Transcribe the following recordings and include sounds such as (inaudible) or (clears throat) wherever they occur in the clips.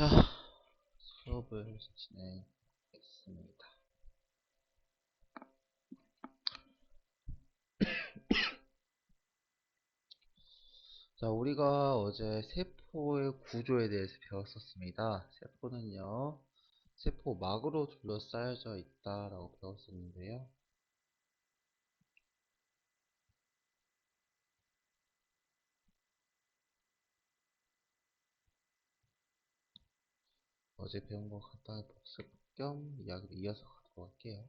자, 수업을 진행했습니다. (coughs) 자, 우리가 어제 세포의 구조에 대해서 배웠었습니다. 세포는요, 세포 막으로 둘러싸여져 있다라고 배웠었는데요. 어제 배운 거 간단히 복습 겸 이야기를 이어서 가도록 할게요.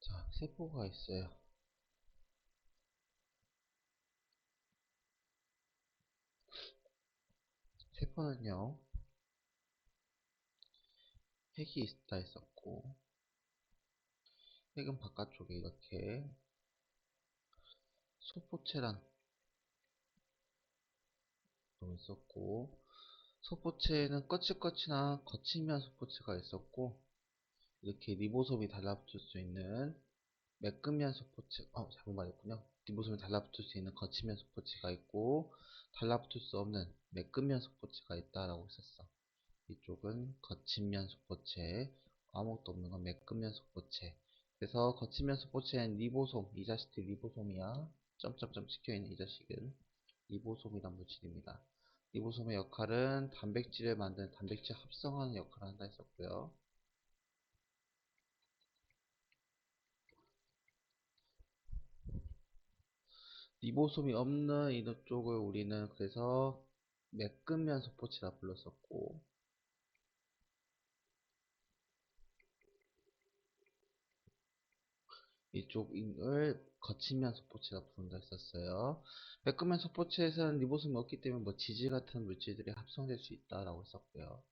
자, 세포가 있어요. 세포는요, 핵이 있다 했었고, 핵은 바깥쪽에 이렇게 소포체란 놈이 있었고, 소포체에는 거칠거칠한 거칠면 소포체가 있었고, 이렇게 리보솜이 달라붙을 수 있는 매끈면 소포체, 어, 잘못 말했군요. 리보솜이 달라붙을 수 있는 거치면 소포체가 있고, 달라붙을 수 없는 매끈면 소포체가 있다라고 했었어. 이쪽은 거친면 소포체, 아무것도 없는 건 매끈면 소포체. 그래서 거친면 소포체는 리보솜, 이 자식들 리보솜이야. 점점점 찍혀있는 이 자식은 리보솜이란 물질입니다. 리보솜의 역할은 단백질을 만드는 단백질 합성하는 역할을 한다 했었고요. 리보솜이 없는 이런 쪽을 우리는 그래서 매끈면 소포체라 불렀었고 이쪽을 거친면 소포체라 부른다 했었어요. 매끈면 소포체에서는 리보솜이 없기 때문에 뭐 지질 같은 물질들이 합성될 수 있다라고 했었고요.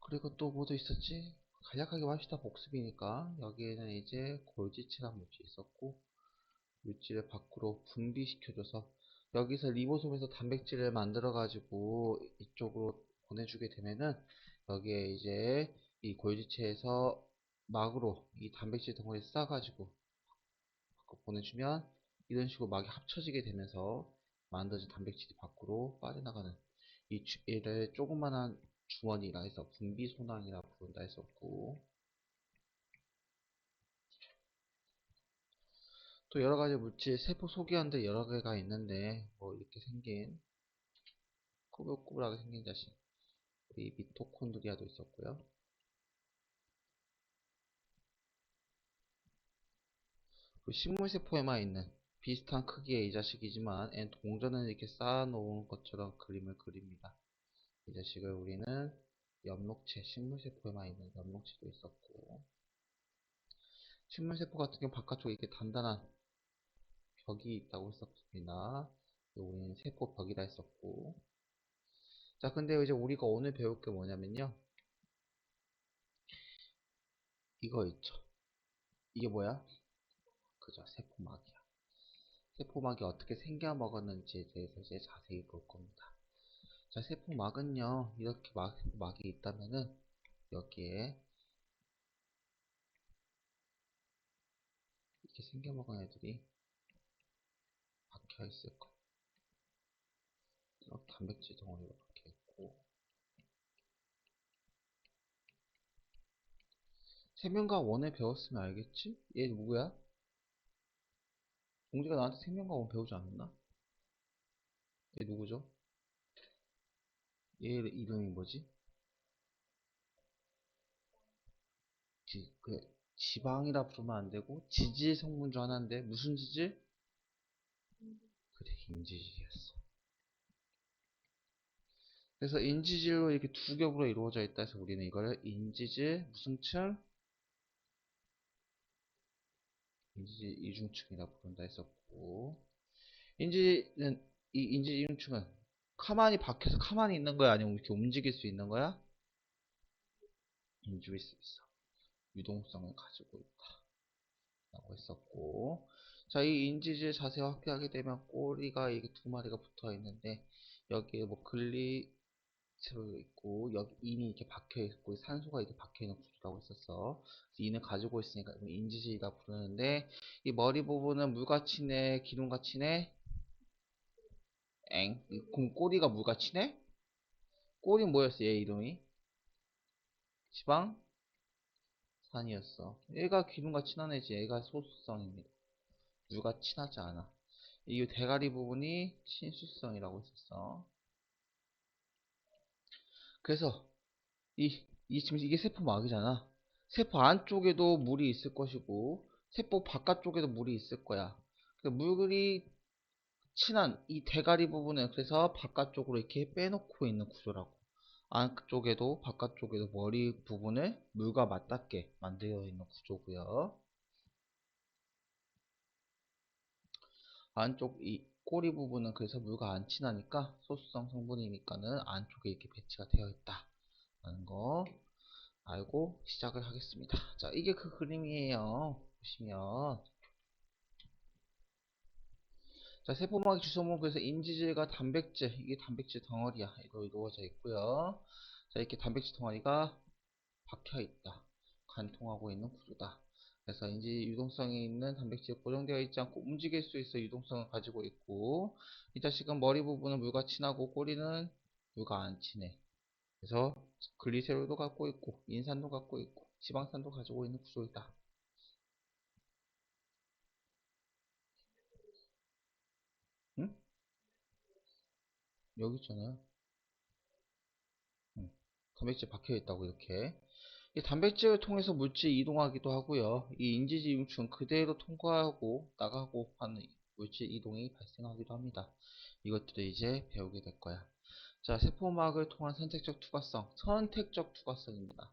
그리고 또 뭐도 있었지? 간략하게 합시다 복습이니까 여기에는 이제 골지체란 물질이 있었고 물질을 밖으로 분비시켜줘서 여기서 리보솜에서 단백질을 만들어 가지고 이쪽으로 보내주게 되면은 여기에 이제 이 골지체에서 막으로 이 단백질 덩어리 싸가지고 밖으로 보내주면 이런 식으로 막이 합쳐지게 되면서 만들어진 단백질이 밖으로 빠져나가는 이 주- 얘를 조그만한 주머니라 해서 분비소낭이라 부른다 했었고. 또 여러 가지 물질 세포 소기관들 여러 개가 있는데 뭐 이렇게 생긴 꾸불꾸불하게 생긴 자식 우리 미토콘드리아도 있었고요 식물세 포에만 있는 비슷한 크기의 이 자식이지만 N 동전을 이렇게 쌓아놓은 것처럼 그림을 그립니다 이 자식을 우리는 엽록체, 식물세포에만 있는 엽록체도 있었고 식물세포 같은 경우 바깥쪽에 이렇게 단단한 벽이 있다고 했었습니다. 우리는 세포 벽이라 했었고 자 근데 이제 우리가 오늘 배울 게 뭐냐면요 이거 있죠 이게 뭐야? 그죠 세포막이야 세포막이 어떻게 생겨 먹었는지에 대해서 이제 자세히 볼 겁니다 자 세포막은요 이렇게 막, 막이 있다면은 여기에 이렇게 생겨 먹은 애들이 박혀 있을 거예요 이렇게 단백질 덩어리가 박혀 있고 생명과 원을 배웠으면 알겠지? 얘 누구야? 공지가 나한테 생명과 원 배우지 않았나? 얘 누구죠? 얘 이름이 뭐지? 지, 그 지방이라 부르면 안 되고 지질 성분 중 하나인데 무슨 지질? 그래 인지질이었어. 그래서 인지질로 이렇게 두 겹으로 이루어져 있다 해서 우리는 이거를 인지질 무슨 층? 인지질 이중층이라 부른다 했었고 인지는 이 인지 이중층은 가만히 박혀서 가만히 있는 거야 아니면 이렇게 움직일 수 있는 거야? 움직일 수 있어. 유동성을 가지고 있다. 라고 했었고 자 이 인지질 자세히 확대하게 되면 꼬리가 이게 두 마리가 붙어 있는데 여기에 뭐 글리 채로 있고 여기 인이 이렇게 박혀 있고 산소가 이렇게 박혀 있는 구조라고 했었어. 인을 가지고 있으니까 인지질이라 부르는데 이 머리 부분은 물같이네, 기둥같이네. 엥? 이공 꼬리가 물같이네? 꼬리 뭐였어? 얘 이름이? 지방? 산이었어. 얘가 기둥과 친한 애지. 얘가 소수성입니다. 물과 친하지 않아. 이 대가리 부분이 친수성이라고 했었어. 그래서 이, 이 지금 이게 세포막이잖아. 세포 안쪽에도 물이 있을 것이고 세포 바깥쪽에도 물이 있을 거야. 그 물이 친한 이 대가리 부분은 그래서 바깥쪽으로 이렇게 빼놓고 있는 구조라고. 안쪽에도 바깥쪽에도 머리 부분을 물과 맞닿게 만들어 있는 구조고요. 안쪽 이 꼬리 부분은 그래서 물과 안 친하니까 소수성 성분이니까는 안쪽에 이렇게 배치가 되어 있다. 라는 거 알고 시작을 하겠습니다. 자, 이게 그 그림이에요. 보시면 자, 세포막의 주소문 그래서 인지질과 단백질 이게 단백질 덩어리야. 이로 이루어져 있고요. 자, 이렇게 단백질 덩어리가 박혀 있다. 관통하고 있는 구조다. 그래서 인지 유동성이 있는 단백질이 고정되어 있지 않고 움직일 수 있어 유동성을 가지고 있고 이 자식은 머리 부분은 물과 친하고 꼬리는 물과 안 친해. 그래서 글리세롤도 갖고 있고 인산도 갖고 있고 지방산도 가지고 있는 구조이다. 응? 여기 있잖아요. 응. 단백질 박혀 있다고 이렇게. 이 단백질을 통해서 물질 이동하기도 하고요. 이 인지지 융충 그대로 통과하고 나가고 하는 물질 이동이 발생하기도 합니다. 이것들을 이제 배우게 될 거야. 자, 세포막을 통한 선택적 투과성, 선택적 투과성입니다.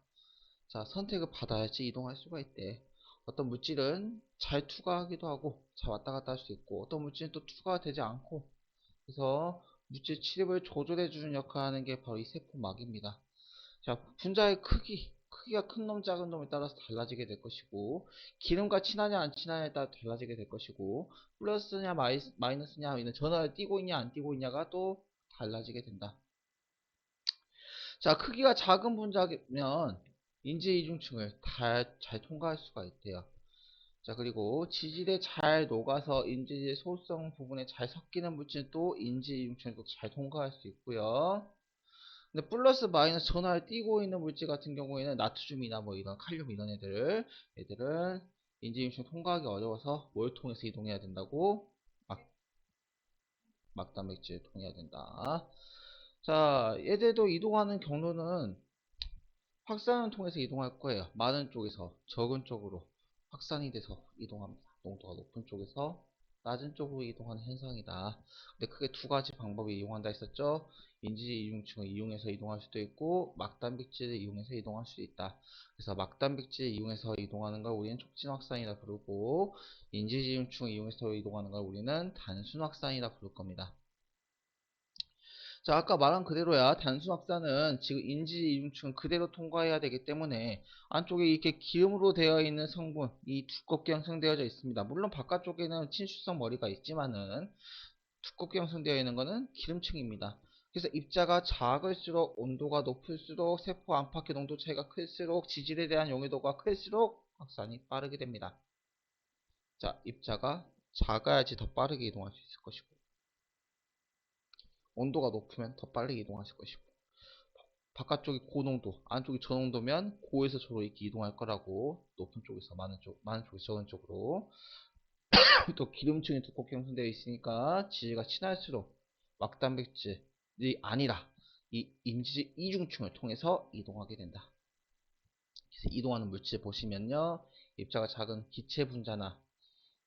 자, 선택을 받아야지 이동할 수가 있대. 어떤 물질은 잘 투과하기도 하고 잘 왔다 갔다 할 수 있고 어떤 물질은 또 투과가 되지 않고 그래서 물질 치립을 조절해 주는 역할을 하는 게 바로 이 세포막입니다. 자, 분자의 크기, 크기가 큰 놈, 작은 놈에 따라서 달라지게 될 것이고 기름과 친하냐 안 친하냐에 따라 달라지게 될 것이고 플러스냐 마이, 마이너스냐 이는 전화를 띄고 있냐 안 띄고 있냐가 또 달라지게 된다. 자, 크기가 작은 분자면 인지 이중층을 잘, 잘 통과할 수가 있대요. 자, 그리고 지질에 잘 녹아서 인지의 소수성 부분에 잘 섞이는 물질은 또 인지 이중층을 잘 통과할 수 있고요. 근데 플러스 마이너스 전화를 띄고 있는 물질 같은 경우에는 나트륨이나 뭐 이런 칼륨 이런 애들 애들은 인지융층 통과하기 어려워서 뭘 통해서 이동해야 된다고 막 막단백질 통해야 된다. 자, 얘들도 이동하는 경로는 확산을 통해서 이동할 거예요. 많은 쪽에서 적은 쪽으로 확산이 돼서 이동합니다. 농도가 높은 쪽에서 낮은 쪽으로 이동하는 현상이다. 근데 크게 두 가지 방법을 이용한다 했었죠. 인지 이중층을 이용해서 이동할 수도 있고 막단백질을 이용해서 이동할 수 있다. 그래서 막단백질을 이용해서 이동하는 걸 우리는 촉진 확산이라 부르고 인지 이중층을 이용해서 이동하는 걸 우리는 단순 확산이라 부를 겁니다. 자, 아까 말한 그대로야. 단순 확산은 지금 인지 이중층 그대로 통과해야 되기 때문에 안쪽에 이렇게 기름으로 되어 있는 성분, 이 두껍게 형성되어져 있습니다. 물론 바깥쪽에는 친수성 머리가 있지만은 두껍게 형성되어 있는 것은 기름층입니다. 그래서 입자가 작을수록 온도가 높을수록 세포 안팎의 농도 차이가 클수록 지질에 대한 용해도가 클수록 확산이 빠르게 됩니다. 자, 입자가 작아야지 더 빠르게 이동할 수 있을 것이고 온도가 높으면 더 빨리 이동하실 것이고 바깥쪽이 고농도, 안쪽이 저농도면 고에서 저로 이렇게 이동할 거라고 높은 쪽에서 많은 쪽, 많은 쪽에서 적은 쪽으로 (coughs) 또 기름층이 두껍게 형성되어 있으니까 지질과 친할수록 막단백질이 아니라 이 인지 이중층을 통해서 이동하게 된다. 이동하는 물질 보시면요. 입자가 작은 기체 분자나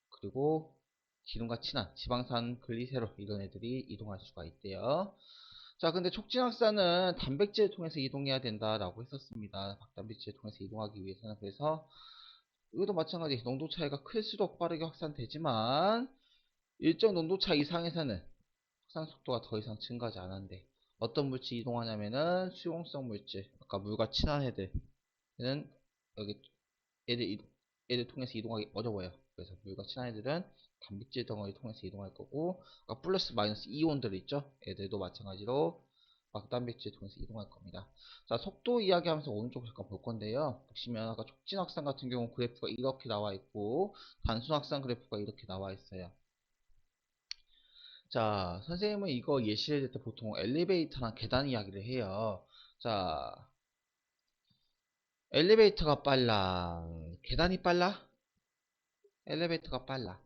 그리고 기름과 친한 지방산 글리세롤 이런 애들이 이동할 수가 있대요. 자, 근데 촉진확산은 단백질을 통해서 이동해야 된다라고 했었습니다. 박단백질을 통해서 이동하기 위해서는 그래서 이것도 마찬가지 농도 차이가 클수록 빠르게 확산되지만 일정 농도 차 이상에서는 확산 속도가 더 이상 증가하지 않았는데 어떤 물질 이동하냐면은 수용성 물질 아까 물과 친한 애들은 여기 애들 애들 통해서 이동하기 어려워요. 그래서 물과 친한 애들은 단백질 덩어리 통해서 이동할 거고 아까 플러스 마이너스 이온들 있죠? 애들도 마찬가지로 막단 배치를 통해서 이동할 겁니다. 자, 속도 이야기하면서 오른쪽 잠깐 볼 건데요. 보시면 아까 촉진 확산 같은 경우 그래프가 이렇게 나와 있고 단순 확산 그래프가 이렇게 나와 있어요. 자, 선생님은 이거 예시를 들때 보통 엘리베이터랑 계단 이야기를 해요. 자, 엘리베이터가 빨라. 계단이 빨라? 엘리베이터가 빨라.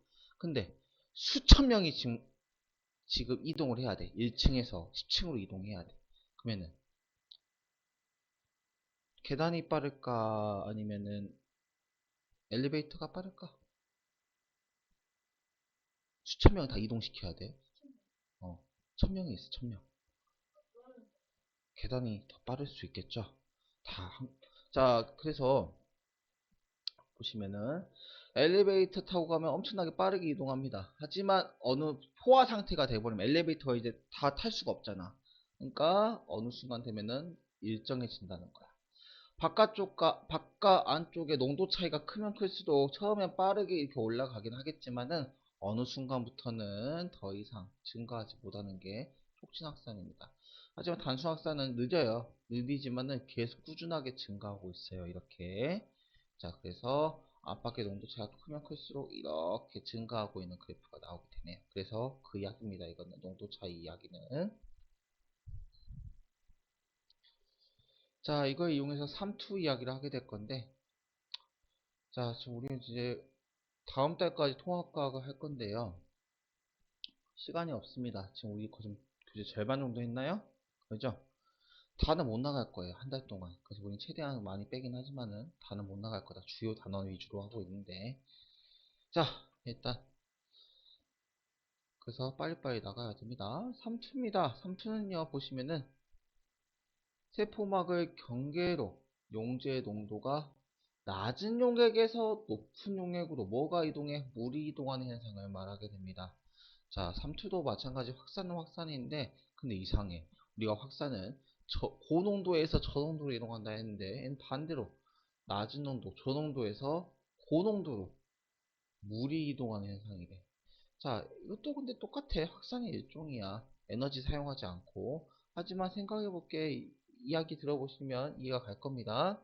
근데 수천 명이 지금 지금 이동을 해야 돼. 1층에서 10층으로 이동해야 돼. 그러면은 계단이 빠를까 아니면은 엘리베이터가 빠를까? 수천 명 다 이동시켜야 돼. 어, 천 명이 있어, 천 명. 계단이 더 빠를 수 있겠죠? 다, 한- 자, 그래서, 보시면은, 엘리베이터 타고 가면 엄청나게 빠르게 이동합니다. 하지만, 어느 포화 상태가 돼버리면 엘리베이터가 이제 다 탈 수가 없잖아. 그러니까, 어느 순간 되면은 일정해진다는 거야. 바깥쪽과, 바깥 안쪽의 농도 차이가 크면 클수록 처음엔 빠르게 이렇게 올라가긴 하겠지만은, 어느 순간부터는 더 이상 증가하지 못하는 게 촉진 확산입니다. 하지만 단순 확산은 늦어요. 느리지만은 계속 꾸준하게 증가하고 있어요. 이렇게. 자, 그래서 안팎의 농도 차이가 크면 클수록 이렇게 증가하고 있는 그래프가 나오게 되네요. 그래서 그 이야기입니다. 이거는 농도 차이 이야기는. 자, 이걸 이용해서 3투 이야기를 하게 될 건데, 자, 지금 우리는 이제 다음 달까지 통합과학을 할 건데요. 시간이 없습니다. 지금 우리 거의 교재 절반 정도 했나요? 그죠? 다는 못 나갈 거예요. 한 달 동안. 그래서 우리는 최대한 많이 빼긴 하지만은 다는 못 나갈 거다. 주요 단어 위주로 하고 있는데. 자, 일단. 그래서 빨리빨리 나가야 됩니다. 3투입니다. 3투는요, 보시면은 세포막을 경계로 용제의 농도가 낮은 용액에서 높은 용액으로 뭐가 이동해? 물이 이동하는 현상을 말하게 됩니다. 자, 3투도 마찬가지 확산은 확산인데 근데 이상해. 우리가 확산은 저, 고농도에서 저농도로 이동한다 했는데 얘는 반대로 낮은 농도, 저농도에서 고농도로 물이 이동하는 현상이래. 자, 이것도 근데 똑같아. 확산의 일종이야. 에너지 사용하지 않고. 하지만 생각해볼게. 이야기 들어보시면 이해가 갈 겁니다.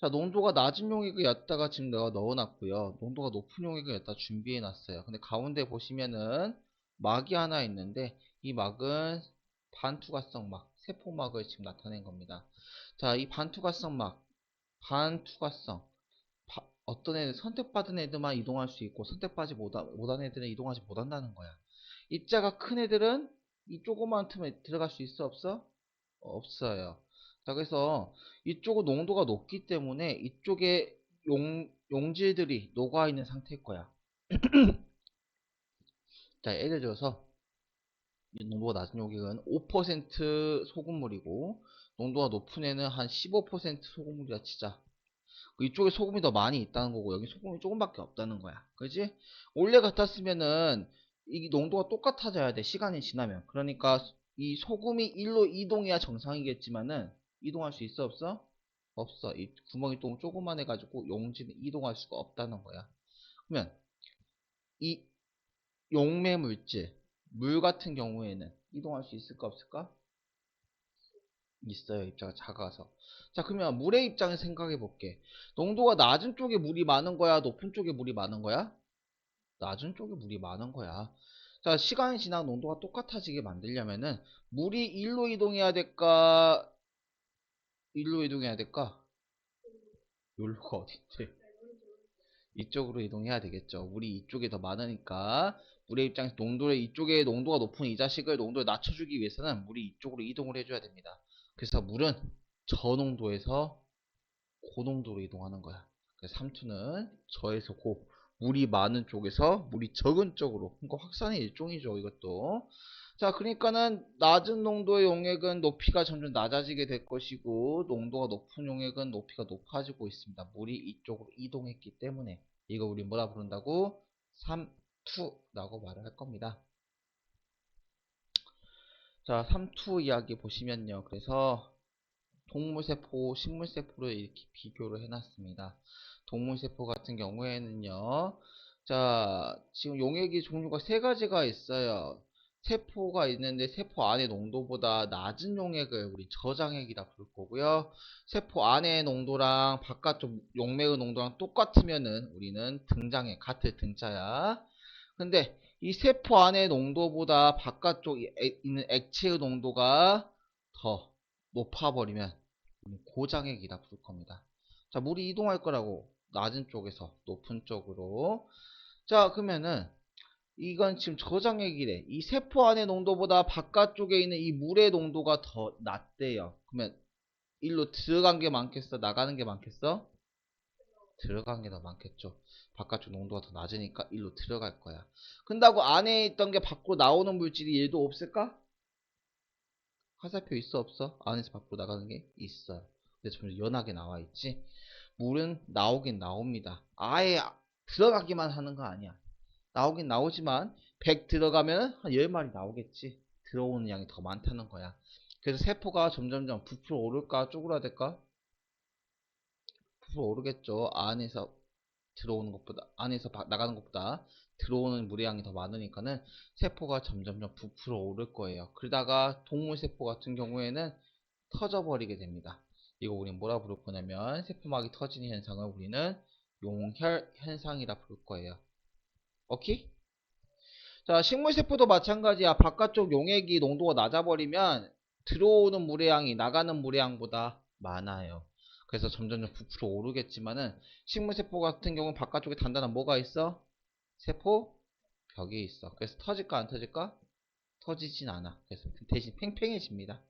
자, 농도가 낮은 용액이었다가 지금 내가 넣어놨고요. 농도가 높은 용액이었다 준비해놨어요. 근데 가운데 보시면은 막이 하나 있는데 이 막은 반투과성 막, 세포막을 지금 나타낸 겁니다. 자, 이 반투과성 막, 반투과성. 바- 어떤 애들 선택받은 애들만 이동할 수 있고 선택받지 못한, 못한 애들은 이동하지 못한다는 거야. 입자가 큰 애들은 이 조그마한 틈에 들어갈 수 있어 없어? 없어요. 자, 그래서 이쪽은 농도가 높기 때문에 이쪽에 용, 용질들이 녹아있는 상태일 거야. (clears throat) 자, 예를 들어서 이 농도가 낮은 용액은 5% 소금물이고 농도가 높은 애는 한 15% 소금물이라 치자. 그 이쪽에 소금이 더 많이 있다는 거고 여기 소금이 조금밖에 없다는 거야. 그지? 원래 같았으면은 이 농도가 똑같아져야 돼. 시간이 지나면. 그러니까 이 소금이 1로 이동해야 정상이겠지만은 이동할 수 있어 없어? 없어. 이 구멍이 또 조그만 해가지고 용지는 이동할 수가 없다는 거야. 그러면 이 용매 물질, 물 같은 경우에는 이동할 수 있을까 없을까? 있어요. 입자가 작아서. 자, 그러면 물의 입장을 생각해 볼게. 농도가 낮은 쪽에 물이 많은 거야? 높은 쪽에 물이 많은 거야? 낮은 쪽에 물이 많은 거야. 자, 시간이 지나 농도가 똑같아지게 만들려면은 물이 1로 이동해야 될까? 1로 이동해야 될까? 여기가 어딘데? 이쪽으로 이동해야 되겠죠. 물이 이쪽에 더 많으니까 물의 입장에서 농도를 이쪽에 농도가 높은 이 자식을 농도를 낮춰주기 위해서는 물이 이쪽으로 이동을 해줘야 됩니다. 그래서 물은 저농도에서 고농도로 이동하는 거야. 그래서 삼투는 저에서 고 물이 많은 쪽에서 물이 적은 쪽으로. 그러니까 확산의 일종이죠 이것도. 자 그러니까는 낮은 농도의 용액은 높이가 점점 낮아지게 될 것이고 농도가 높은 용액은 높이가 높아지고 있습니다. 물이 이쪽으로 이동했기 때문에. 이거 우리 뭐라 부른다고? 삼 투라고 말을 할 겁니다 자 삼투 이야기 보시면요 그래서 동물세포, 식물세포를 이렇게 비교를 해놨습니다. 동물세포 같은 경우에는요. 자, 지금 용액이 종류가 세 가지가 있어요. 세포가 있는데 세포 안의 농도보다 낮은 용액을 우리 저장액이라 부를 거고요. 세포 안의 농도랑 바깥쪽 용맥의 농도랑 똑같으면은 우리는 등장액 같은 등자야. 근데 이 세포 안의 농도보다 바깥쪽에 있는 액체의 농도가 더 높아버리면 우리는 고장액이라 부를 겁니다. 자, 물이 이동할 거라고 낮은 쪽에서 높은 쪽으로. 자, 그러면은 이건 지금 저장액이래. 이 세포 안의 농도보다 바깥쪽에 있는 이 물의 농도가 더 낮대요. 그러면 일로 들어간 게 많겠어? 나가는 게 많겠어? 들어간 게 더 많겠죠. 바깥쪽 농도가 더 낮으니까 일로 들어갈 거야. 근다고 안에 있던 게 밖으로 나오는 물질이 얘도 없을까? 화살표 있어 없어? 안에서 밖으로 나가는 게 있어요. 근데 좀 연하게 나와 있지. 물은 나오긴 나옵니다. 아예 들어가기만 하는 거 아니야. 나오긴 나오지만 100 들어가면 한 10마리 나오겠지. 들어오는 양이 더 많다는 거야. 그래서 세포가 점점점 부풀어 오를까 쪼그라 될까? 부풀어 오르겠죠. 안에서 들어오는 것보다 안에서 바- 나가는 것보다 들어오는 물의 양이 더 많으니까는 세포가 점점점 부풀어 오를 거예요. 그러다가 동물 세포 같은 경우에는 터져버리게 됩니다. 이거 우리는 뭐라 부를 거냐면 세포막이 터지는 현상을 우리는 용혈 현상이라 부를 거예요. 오케이? 자, 식물 세포도 마찬가지야. 바깥쪽 용액이 농도가 낮아버리면 들어오는 물의 양이 나가는 물의 양보다 많아요. 그래서 점점점 부풀어 오르겠지만은 식물세포 같은 경우는 바깥쪽에 단단한 뭐가 있어? 세포 벽이 있어. 그래서 터질까 안 터질까? 터지진 않아. 그래서 대신 팽팽해집니다.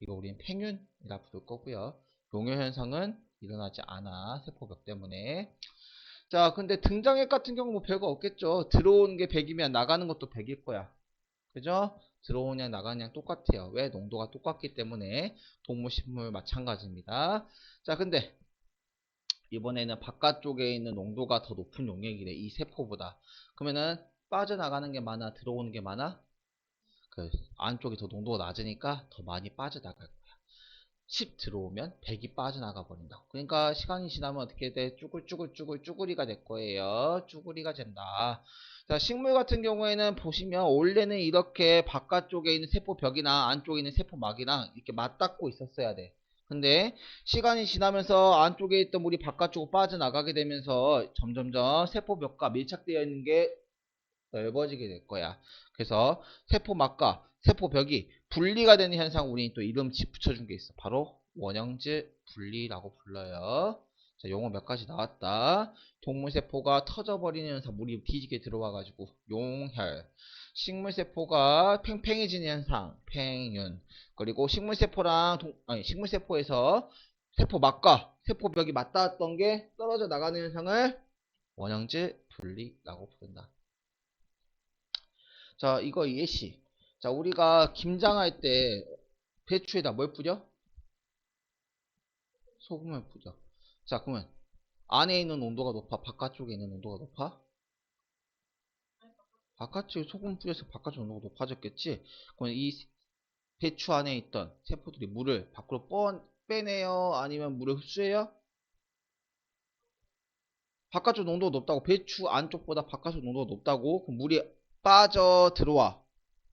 이거 우리는 팽윤이라 부를 거고요. 용혈 현상은 일어나지 않아. 세포벽 때문에. 자, 근데 등장액 같은 경우 뭐 별거 없겠죠. 들어오는 게 100이면 나가는 것도 100일 거야. 그죠? 나가는 양 똑같아요. 왜? 농도가 똑같기 때문에 동물, 식물 마찬가지입니다. 자, 근데 이번에는 바깥쪽에 있는 농도가 더 높은 용액이래. 이 세포보다. 그러면은 빠져나가는 게 많아? 들어오는 게 많아? 그 안쪽이 더 농도가 낮으니까 더 많이 빠져나갈 거야. 10 들어오면 100이 빠져나가 버린다. 그러니까 시간이 지나면 어떻게 돼? 쭈글쭈글쭈글 쭈구리가 될 거예요. 쭈구리가 된다. 자, 식물 같은 경우에는 보시면 원래는 이렇게 바깥쪽에 있는 세포벽이나 안쪽에 있는 세포막이랑 이렇게 맞닿고 있었어야 돼. 근데 시간이 지나면서 안쪽에 있던 물이 바깥쪽으로 빠져나가게 되면서 점점점 세포벽과 밀착되어 있는 게 넓어지게 될 거야. 그래서 세포막과 세포벽이 분리가 되는 현상 우리 또 이름 지- 붙여준 게 있어. 바로 원형질 분리라고 불러요. 자, 용어 몇 가지 나왔다. 동물세포가 터져버리는 현상, 물이 뒤지게 들어와가지고 용혈. 식물세포가 팽팽해지는 현상, 팽윤. 그리고 식물세포랑 동- 아니 식물세포에서 세포막과 세포벽이 맞닿았던 게 떨어져 나가는 현상을 원형질 분리라고 부른다. 자, 이거 예시. 자, 우리가 김장할 때 배추에다 뭘 뿌려? 소금을 뿌려. 자, 그러면 안에 있는 온도가 높아? 바깥쪽에 있는 온도가 높아? 바깥쪽에 소금 뿌려서 바깥쪽 온도가 높아졌겠지? 그럼 이 배추 안에 있던 세포들이 물을 밖으로 뻔, 빼내요? 아니면 물을 흡수해요? 바깥쪽 농도가 높다고 배추 안쪽보다 바깥쪽 농도가 높다고 그럼 물이 빠져 들어와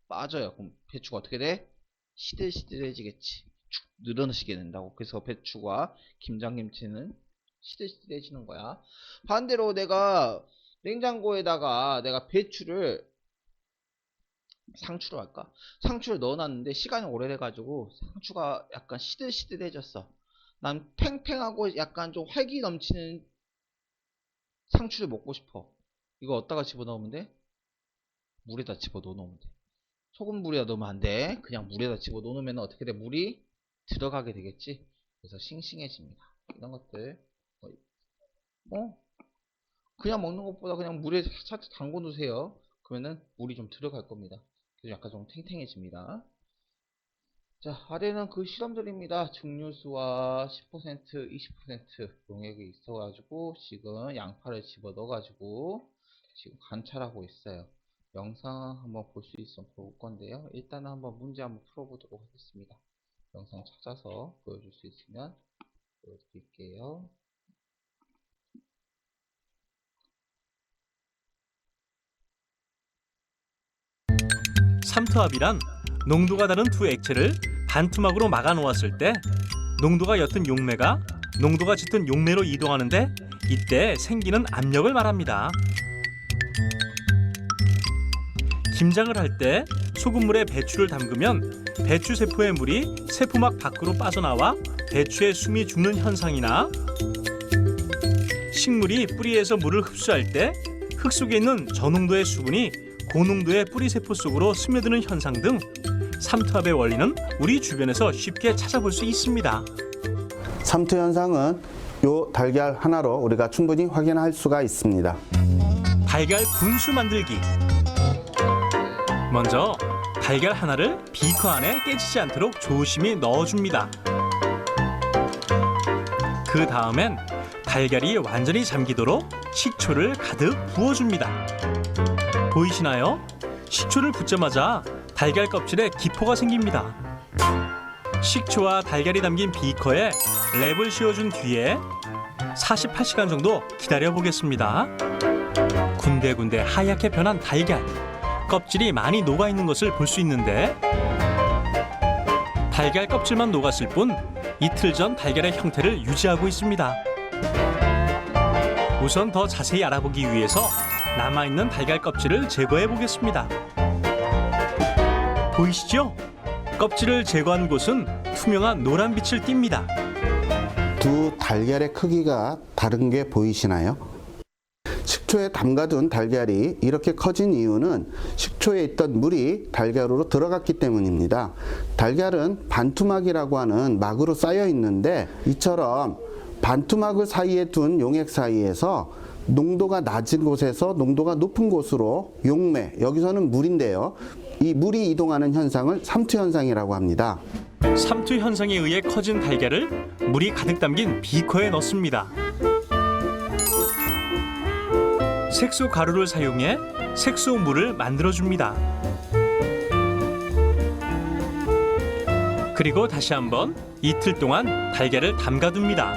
빠져요 그럼 배추가 어떻게 돼? 시들시들해지겠지 축 늘어나시게 된다고 그래서 배추가 김장김치는 시들시들해지는 거야 반대로 내가 냉장고에다가 내가 배추를 상추로 할까? 상추를 넣어놨는데 시간이 오래돼가지고 상추가 약간 시들시들해졌어 난 팽팽하고 약간 좀 활기 넘치는 상추를 먹고 싶어. 이거 어디다가 집어넣으면 돼? 물에다 집어넣으면 돼. 소금물에다 넣으면 안 돼. 그냥 물에다 집어넣으면 어떻게 돼? 물이 들어가게 되겠지? 그래서 싱싱해집니다. 이런 것들. 어? 그냥 먹는 것보다 그냥 물에 살짝 담궈 놓으세요. 그러면은 물이 좀 들어갈 겁니다. 그래서 약간 좀 탱탱해집니다. 자, 아래는 그 실험들입니다. 증류수와 10%, 20% 용액이 있어가지고 지금 양파를 집어 넣어가지고 지금 관찰하고 있어요. 영상 한번 볼 수 있으면 볼 건데요. 일단은 한번 문제 한번 풀어보도록 하겠습니다. 영상 찾아서 보여줄 수 있으면 보여드릴게요. 삼투압이란 농도가 다른 두 액체를 반투막으로 막아 놓았을 때 농도가 옅은 용매가 농도가 짙은 용매로 이동하는데 이때 생기는 압력을 말합니다. 김장을 할 때 소금물에 배추를 담그면 배추 세포의 물이 세포막 밖으로 빠져나와 배추의 숨이 죽는 현상이나 식물이 뿌리에서 물을 흡수할 때 흙 속에 있는 저농도의 수분이 고농도의 뿌리 세포 속으로 스며드는 현상 등 삼투압의 원리는 우리 주변에서 쉽게 찾아볼 수 있습니다. 삼투 현상은 요 달걀 하나로 우리가 충분히 확인할 수가 있습니다. 달걀 분수 만들기. 먼저 달걀 하나를 비커 안에 깨지지 않도록 조심히 넣어줍니다. 그 다음엔 달걀이 완전히 잠기도록 식초를 가득 부어줍니다. 보이시나요? 식초를 붓자마자 달걀 껍질에 기포가 생깁니다. 식초와 달걀이 담긴 비커에 랩을 씌워준 뒤에 48시간 정도 기다려 보겠습니다. 군데군데 하얗게 변한 달걀 껍질이 많이 녹아 있는 것을 볼 수 있는데 달걀 껍질만 녹았을 뿐 이틀 전 달걀의 형태를 유지하고 있습니다. 우선 더 자세히 알아보기 위해서 남아있는 달걀 껍질을 제거해 보겠습니다. 보이시죠? 껍질을 제거한 곳은 투명한 노란 빛을 띱니다. 두 달걀의 크기가 다른 게 보이시나요? 식초에 담가둔 달걀이 이렇게 커진 이유는 식초에 있던 물이 달걀으로 들어갔기 때문입니다. 달걀은 반투막이라고 하는 막으로 쌓여 있는데 이처럼 반투막을 사이에 둔 용액 사이에서 농도가 낮은 곳에서 농도가 높은 곳으로 용매, 여기서는 물인데요. 이 물이 이동하는 현상을 삼투 현상이라고 합니다. 삼투 현상에 의해 커진 달걀을 물이 가득 담긴 비커에 넣습니다. 색소 가루를 사용해 색소 물을 만들어 줍니다. 그리고 다시 한번 이틀 동안 달걀을 담가둡니다.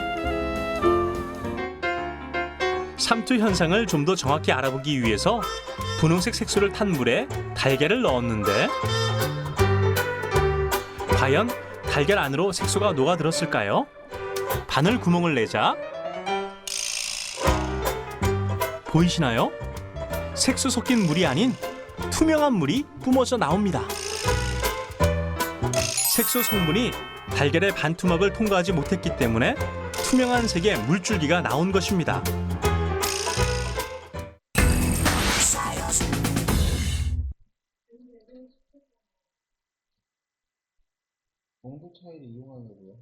삼투 현상을 좀 더 정확히 알아보기 위해서 분홍색 색소를 탄 물에 달걀을 넣었는데 과연 달걀 안으로 색소가 녹아들었을까요? 바늘 구멍을 내자 보이시나요? 색소 섞인 물이 아닌 투명한 물이 뿜어져 나옵니다. 색소 성분이 달걀의 반투막을 통과하지 못했기 때문에 투명한 색의 물줄기가 나온 것입니다. 차이를 이용하는 거고요.